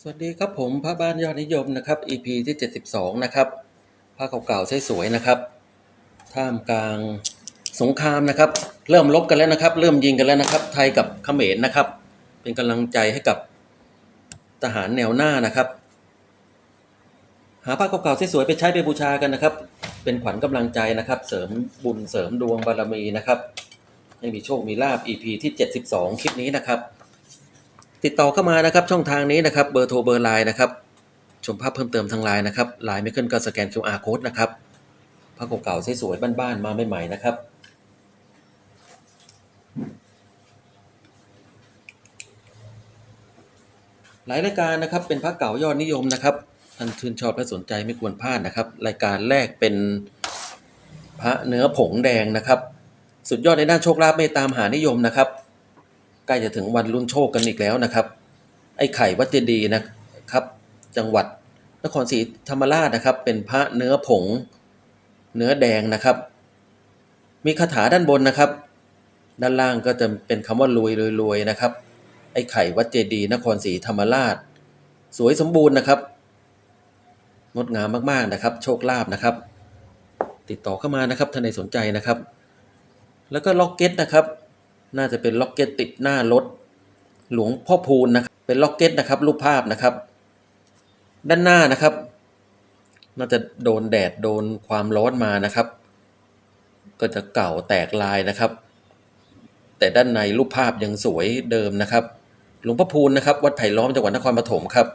สวัสดีครับผมพระบ้านยอดนิยมนะครับ EP ที่ 72 นะครับผ้าเก่าๆสวยๆนะครับ ท่ามกลางสงครามนะครับ เริ่มลบกันแล้วนะครับ เริ่มยิงกันแล้วนะครับ ไทยกับเขมรนะครับ เป็นกำลังใจให้กับทหารแนวหน้านะครับ หาผ้าเก่าๆสวยๆไปใช้ไปบูชากันนะครับ เป็นขวัญกำลังใจนะครับ เสริมบุญเสริมดวงบารมีนะครับให้มีโชคมีลาบ EP ที่ 72 คลิปนี้นะครับ ติดต่อเข้ามานะครับช่องทางนี้นะครับเบอร์โทรเบอร์ไลน์นะครับชมภาพเพิ่มเติมทางไลน์นะครับไลน์ไม่ขึ้นก็สแกน QR code นะครับภาพเก่าๆสวยๆบ้านๆมาใหม่ๆนะครับหลายรายการนะครับเป็นพระเก่ายอดนิยมนะครับท่านชื่นชอบและสนใจไม่ควรพลาดนะครับ รายการแรกเป็นพระเนื้อผงแดงนะครับ สุดยอดในด้านโชคลาภเมตตามหานิยมนะครับ ใกล้จะถึงวันลุ้นโชคกันอีกแล้วนะครับ ไอ้ไข่วัดเจดีนะครับ จังหวัดนครศรีธรรมราชนะครับ เป็นพระเนื้อผง เนื้อแดงนะครับ มีคาถาด้านบนนะครับ ด้านล่างก็จะเป็นคำว่ารวยรวยรวยนะครับ ไอ้ไข่วัดเจดีนครศรีธรรมราช สวยสมบูรณ์นะครับงดงามมากๆนะครับ โชคลาภนะครับ ติดต่อเข้ามานะครับท่านใดสนใจนะครับ แล้วก็ล็อกเก็ตนะครับ น่าจะเป็นล็อกเก็ตติดหน้ารถ หลวงพ่อพูนนะครับเป็นล็อกเก็ตนะครับ รูปภาพนะครับ ด้านหน้านะครับ น่าจะโดนแดดโดนความร้อนมานะครับ ก็จะเก่าแตกลายนะครับ แต่ด้านในรูปภาพยังสวยเดิมนะครับ หลวงพ่อพูนนะครับ วัดไผ่ล้อมจังหวัดนครปฐมครับ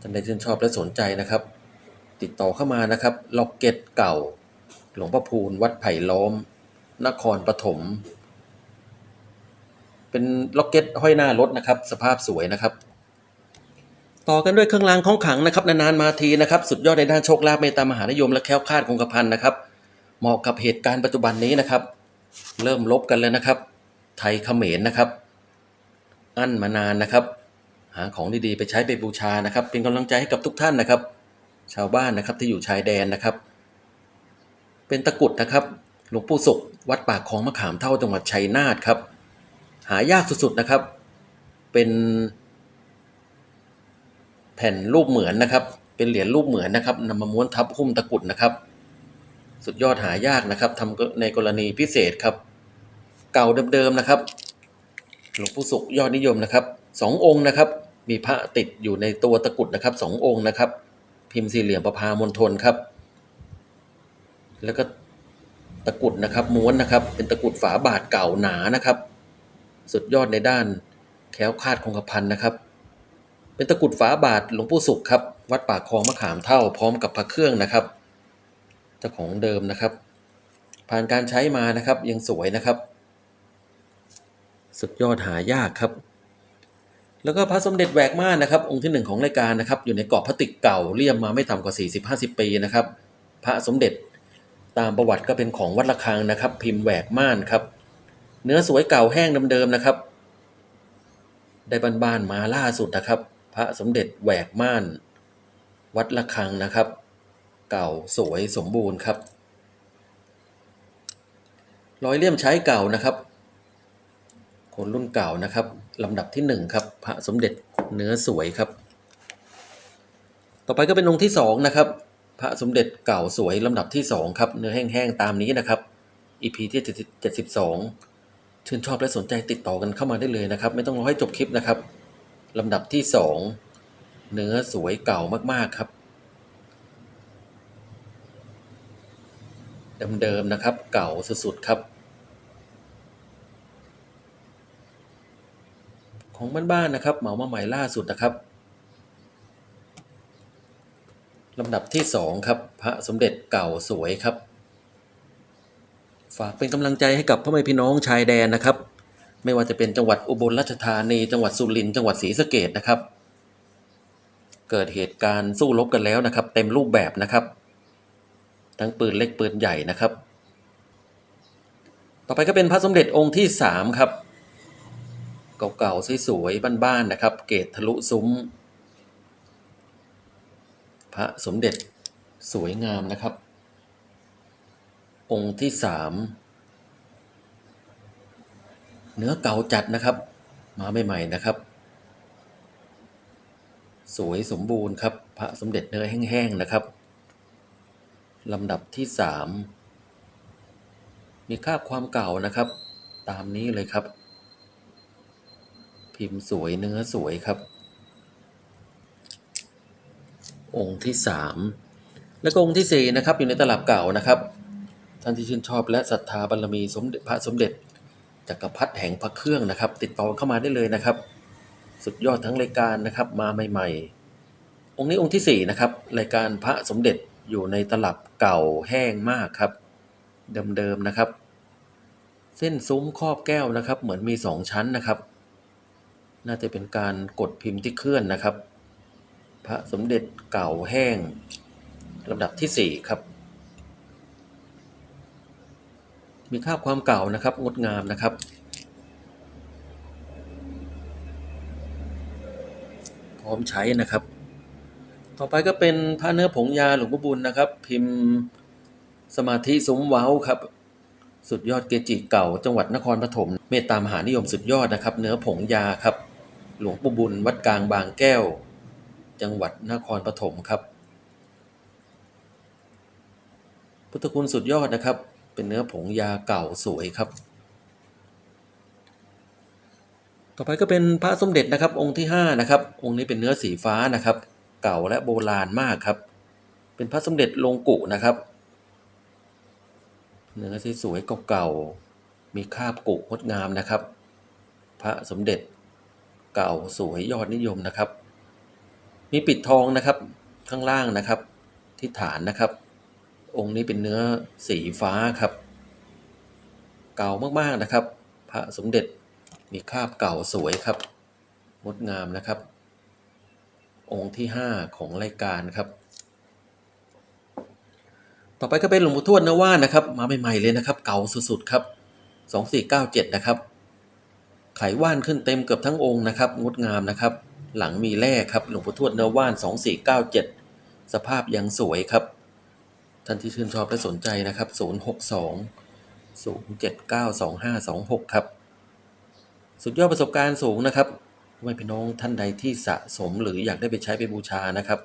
ท่านใดชื่นชอบและสนใจนะครับ ติดต่อเข้ามานะครับ ล็อกเก็ตเก่า หลวงพ่อพูนวัดไผ่ล้อม นครปฐม เป็นล็อกเก็ตห้อยหน้ารถนะครับ สภาพสวยนะครับ ต่อกันด้วยเครื่องรางของขลังนะครับนานๆมาทีนะครับ สุดยอดในด้านโชคลาภเมตตามหานิยมและแคล้วคลาดคงกระพันนะครับ เหมาะกับเหตุการณ์ปัจจุบันนี้นะครับ เริ่มลบกันแล้วนะครับ ไทยเขมรนะครับ อั้นมานานนะครับ หาของดีๆไปใช้ไปบูชานะครับ เป็นกำลังใจให้กับทุกท่านนะครับ ชาวบ้านนะครับที่อยู่ชายแดนนะครับ เป็นตะกรุดนะครับ ลวงปู่สุข วัดปากคลองมะขามเท่าจังหวัดชัยนาทครับ หายากสุดๆนะครับ เป็นแผ่นรูปเหมือนนะครับ เป็นเหรียญรูปเหมือนนะครับนำมาม้วนทับหุ้มตะกรุดนะครับ สุดยอดหายากนะครับทำในกรณีพิเศษครับ เก่าเดิมๆนะครับ หลวงปู่สุขยอดนิยมนะครับสององค์นะครับ มีพระติดอยู่ในตัวตะกรุดนะครับสององค์นะครับ พิมพ์สี่เหลี่ยมประพามณฑลครับ แล้วก็ ตะกุดนะครับม้วนนะครับ เป็นตะกุดฝาบาทเก่าหนานะครับ สุดยอดในด้านแคล้วคลาดคงกระพันนะครับ เป็นตะกุดฝาบาทหลวงปู่สุขครับ วัดปากคลองมะขามเท่าพร้อมกับพระเครื่องนะครับ เจ้าของเดิมนะครับ ผ่านการใช้มานะครับยังสวยนะครับ สุดยอดหายากครับ แล้วก็พระสมเด็จแหวกม่านนะครับ องค์ที่หนึ่งของรายการนะครับ อยู่ในกรอบพลาสติกเก่าเลี่ยมมาไม่ต่ำกว่า 40-50 ปีนะครับ พระสมเด็จ ตามประวัติก็เป็นของวัดระฆังนะครับ พิมพ์แหวกม่านครับ เนื้อสวยเก่าแห้งเดิมๆนะครับ ได้บ้านๆมาล่าสุดนะครับ พระสมเด็จแหวกม่าน วัดระฆังนะครับ เก่าสวยสมบูรณ์ครับรอยเลี่ยมใช้เก่านะครับคนรุ่นเก่านะครับลำดับที่หนึ่งครับพระสมเด็จเนื้อสวยครับ ต่อไปก็เป็นองค์ที่สองนะครับ พระสมเด็จเก่าสวยลำดับที่สองครับ เนื้อแห้งๆ ตามนี้นะครับ EP ที่ 72 ชื่นชอบและสนใจติดต่อกันเข้ามาได้เลยนะครับ ไม่ต้องรอให้จบคลิปนะครับลำดับที่สองเนื้อสวยเก่ามากๆครับเดิมๆนะครับ เก่าสุดๆครับ ของบ้านๆนะครับเหมามาใหม่ล่าสุดนะครับ ลำดับที่สองครับ พระสมเด็จเก่าสวยครับ ฝากเป็นกำลังใจให้กับพ่อแม่พี่น้องชายแดนนะครับ ไม่ว่าจะเป็นจังหวัดอุบลราชธานีจังหวัดสุรินทร์จังหวัดศรีสะเกดนะครับ เกิดเหตุการณ์สู้รบกันแล้วนะครับ เต็มรูปแบบนะครับ ทั้งปืนเล็กปืนใหญ่นะครับ ต่อไปก็เป็นพระสมเด็จองค์ที่สามครับ เก่าๆสวยๆบ้านๆนะครับ เกตทะลุซุ้ม พระสมเด็จสวยงามนะครับ องค์ที่สามเนื้อเก่าจัดนะครับ มาใหม่ๆนะครับ สวยสมบูรณ์ครับ พระสมเด็จเนื้อแห้งๆนะครับลำดับที่สามมีคราความเก่านะครับ ตามนี้เลยครับ พิมพ์สวยเนื้อสวยครับ องค์ที่สามแล้วก็องค์ที่สี่นะครับ อยู่ในตลับเก่านะครับ ท่านที่ชื่นชอบและศรัทธาบารมีสมเด็จพระสมเด็จจักรพรรดิแห่งพระเครื่องนะครับ ติดต่อเข้ามาได้เลยนะครับ สุดยอดทั้งรายการนะครับมาใหม่ๆ องค์นี้องค์ที่สี่นะครับ รายการพระสมเด็จอยู่ในตลับเก่าแห้งมากครับ เดิมๆนะครับ เส้นซุ้มครอบแก้วนะครับ เหมือนมีสองชั้นนะครับ น่าจะเป็นการกดพิมพ์ที่เคลื่อนนะครับ พระสมเด็จเก่าแห้งลำดับที่สี่ครับ มีคราความเก่านะครับงดงามนะครับ พร้อมใช้นะครับ ต่อไปก็เป็นพระเนื้อผงยาหลวงพ่อบุญนะครับ พิมพ์สมาธิสมเว้าครับ สุดยอดเกจิเก่า จังหวัดนครปฐมเมตตามหานิยมสุดยอดนะครับ เนื้อผงยาครับ หลวงปู่บุญวัดกลางบางแก้ว จังหวัดนครปฐมครับ พุทธคุณสุดยอดนะครับ เป็นเนื้อผงยาเก่าสวยครับ ต่อไปก็เป็นพระสมเด็จนะครับ องค์ที่ห้านะครับ องค์นี้เป็นเนื้อสีฟ้านะครับ เก่าและโบราณมากครับ เป็นพระสมเด็จลงกุนะครับ เนื้อที่สวยเก่าๆมีคาบกุงดงามนะครับ พระสมเด็จเก่าสวยยอดนิยมนะครับ มีปิดทองนะครับข้างล่างนะครับ ที่ฐานนะครับ องค์นี้เป็นเนื้อสีฟ้าครับ เก่ามากๆนะครับ พระสมเด็จมีคราบเก่าสวยครับงดงามนะครับ องค์ที่ห้าของรายการครับ ต่อไปก็เป็นหลวงปู่ทวดนะว่านะครับ มาใหม่ๆเลยนะครับ เก่าสุดๆครับสองสี่เก้าเจ็ดนะครับ ไขว่านขึ้นเต็มเกือบทั้งองค์นะครับ งดงามนะครับ หลังมีแร่ครับหลวงปู่ทวดเนื้อว่านสองสี่เก้าเจ็ดสภาพยังสวยครับ ท่านที่ชื่นชอบและสนใจนะครับศูนย์หกสองศูนย์เจ็ดเก้าสองห้าสองหกครับ สุดยอดประสบการณ์สูงนะครับไม่พี่น้องท่านใดที่สะสมหรืออยากได้ไปใช้ไปบูชานะครับ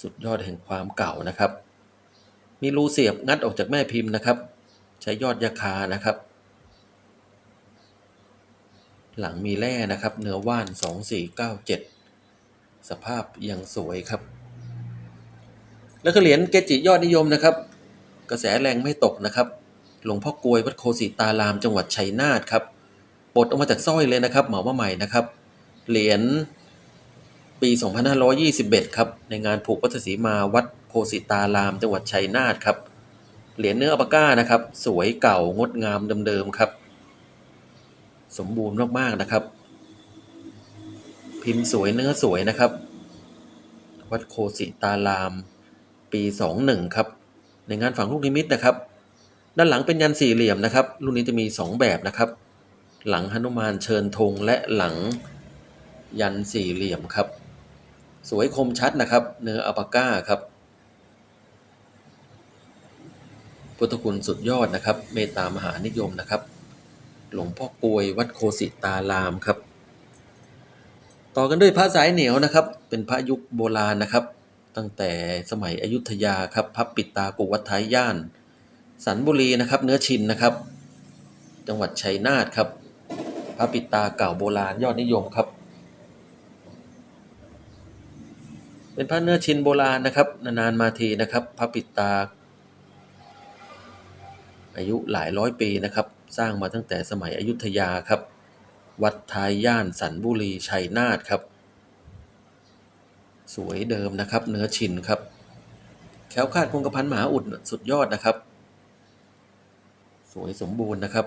สุดยอดแห่งความเก่านะครับ มีรูเสียบงัดออกจากแม่พิมพ์นะครับ ใช้ยอดยาคานะครับ หลังมีแร่นะครับ เนื้อว่านสองสี่เก้าเจ็ดสภาพยังสวยครับ แล้วก็เหรียญเกจิยอดนิยมนะครับ กระแสแรงไม่ตกนะครับ หลวงพ่อกลวยวัดโคสิตารามจังหวัดชัยนาทครับปลดออกมาจากสร้อยเลยนะครับเหมามาใหม่นะครับ เหรียญปี 2521 ครับ ในงานผูกวัฒศรีมาวัดโคสิตาราม จังหวัดชัยนาทครับ เหรียญเนื้ออัปก้านะครับ สวยเก่างดงามเดิมๆครับ สมบูรณ์มากๆนะครับ พิมพ์สวยเนื้อสวยนะครับ วัดโคสิตาราม ปี 21 ครับ ในงานฝังลูกนิมิตนะครับ ด้านหลังเป็นยันสี่เหลี่ยมนะครับรุ่นนี้จะมี 2 แบบนะครับ หลังหนุมานเชิญธงและหลังยันสี่เหลี่ยมครับ สวยคมชัดนะครับ เนื้ออัปาก้าครับพุทธคุณสุดยอดนะครับ เมตตามหานิยมนะครับ หลวงพ่อกวยวัดโคสิตารามครับ ต่อกันด้วยพระสายเหนียวนะครับ เป็นพระยุคโบราณนะครับ ตั้งแต่สมัยอยุธยาครับพระปิตากุวัดท้ายย่าน สันบุรีนะครับ เนื้อชินนะครับ จังหวัดชัยนาทครับ พระปิตาเก่าโบราณยอดนิยมครับ เป็นพระเนื้อชินโบราณนะครับ นานๆมาทีนะครับ พระปิตาอายุหลายร้อยปีนะครับ สร้างมาตั้งแต่สมัยอยุธยาครับ วัดท้ายย่านสันบุรีชัยนาทครับ สวยเดิมนะครับ เนื้อชินครับแควคาดคงกระพันมหาอุดสุดยอดนะครับ สวยสมบูรณ์นะครับ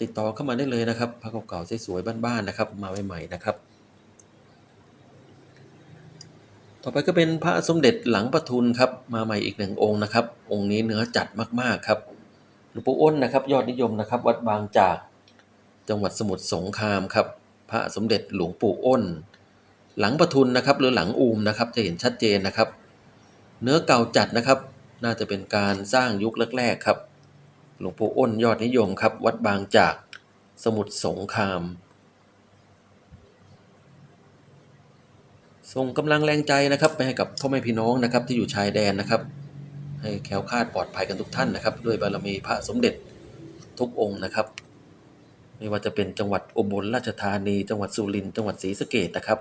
ติดต่อเข้ามาได้เลยนะครับพระเก่าๆสวยๆบ้านๆนะครับ มาใหม่ๆนะครับ ต่อไปก็เป็นพระสมเด็จหลังประทุนครับ มาใหม่อีกหนึ่งองค์นะครับ องค์นี้เนื้อจัดมากๆครับ หลวงปู่อ้นนะครับยอดนิยมนะครับ วัดบางจากจังหวัดสมุทรสงครามครับ พระสมเด็จหลวงปู่อ้น หลังประทุนนะครับ หรือหลังอูมนะครับ จะเห็นชัดเจนนะครับ เนื้อเก่าจัดนะครับ น่าจะเป็นการสร้างยุคแรกๆครับ หลวงปู่อ้นยอดนิยมครับ วัดบางจากสมุทรสงคราม ส่งกำลังแรงใจนะครับไปให้กับพ่อแม่พี่น้องนะครับที่อยู่ชายแดนนะครับ ให้แคล้วคลาดปลอดภัยกันทุกท่านนะครับ ด้วยบารมีพระสมเด็จทุกองค์นะครับ ไม่ว่าจะเป็นจังหวัดอุบลราชธานี จังหวัดสุรินทร์จังหวัดศรีสะเกษนะครับ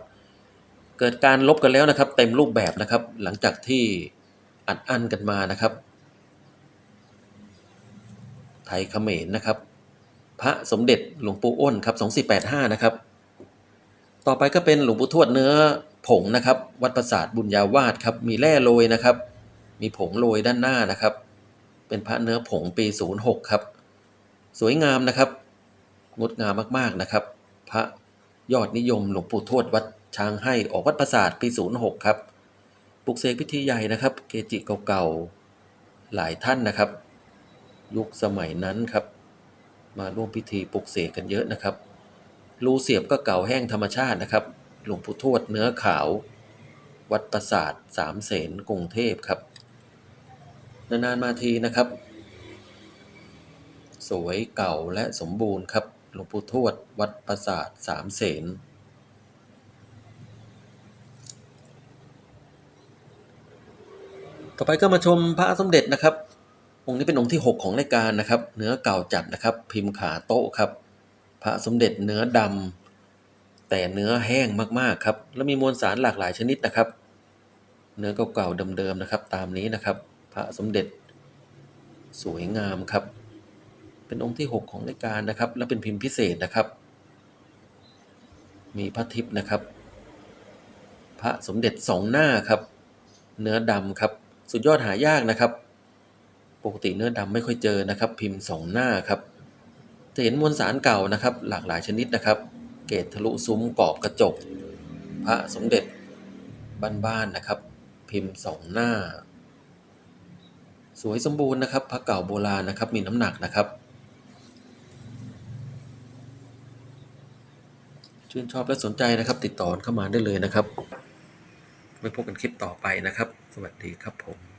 เกิดการลบกันแล้วนะครับ เต็มรูปแบบนะครับ หลังจากที่อัดอั้นกันมานะครับ ไทยเขมรนะครับ พระสมเด็จหลวงปู่อ้นครับ2485นะครับต่อไปก็เป็นหลวงปู่ทวดเนื้อผงนะครับ วัดประสาทบุญญาวาสครับ มีแร่โรยนะครับ มีผงโรยด้านหน้านะครับ เป็นพระเนื้อผงปี 06 ครับ สวยงามนะครับ งดงามมากๆนะครับ พระยอดนิยมหลวงปู่ทวดวัดช้างให้ออกวัดประสาทปี 06 ครับ ปลุกเสกพิธีใหญ่นะครับ เกจิเก่าๆ หลายท่านนะครับ ยุคสมัยนั้นครับ มาร่วมพิธีปลุกเสกกันเยอะนะครับ รูเสียบก็เก่าแห้งธรรมชาตินะครับ หลวงปู่ทวดเนื้อขาว วัดประสาทสามเสนกรุงเทพครับ นานๆมาทีนะครับ สวยเก่าและสมบูรณ์ครับหลวงปู่ทวดวัดประสาทสามเสนต่อไปก็มาชมพระสมเด็จนะครับ องค์นี้เป็นองค์ที่ 6 ของรายการนะครับ เนื้อเก่าจัดนะครับ พิมพ์ขาโต๊ะครับ พระสมเด็จเนื้อดำแต่เนื้อแห้งมากๆครับ แล้วมีมวลสารหลากหลายชนิดนะครับ เนื้อเก่าๆเดิมๆนะครับ ตามนี้นะครับ ระสมเด็จ สวยงามครับ เป็นองค์ที่ 6 ของรายการนะครับ และเป็นพิมพ์พิเศษนะครับ มีพระทิพย์นะครับ พระสมเด็จสองหน้าครับ เนื้อดำครับ สุดยอดหายากนะครับ ปกติเนื้อดำไม่ค่อยเจอนะครับ พิมพ์สองหน้าครับจะเห็นมวลสารเก่านะครับ หลากหลายชนิดนะครับ เกตทะลุซุ้มกรอบกระจก พระสมเด็จบ้านๆนะครับ พิมพ์สองหน้า สวยสมบูรณ์นะครับพระเก่าโบราณนะครับมีน้ำหนักนะครับ ชื่นชอบและสนใจนะครับ ติดต่อเข้ามาได้เลยนะครับไว้พบกันคลิปต่อไปนะครับ สวัสดีครับผม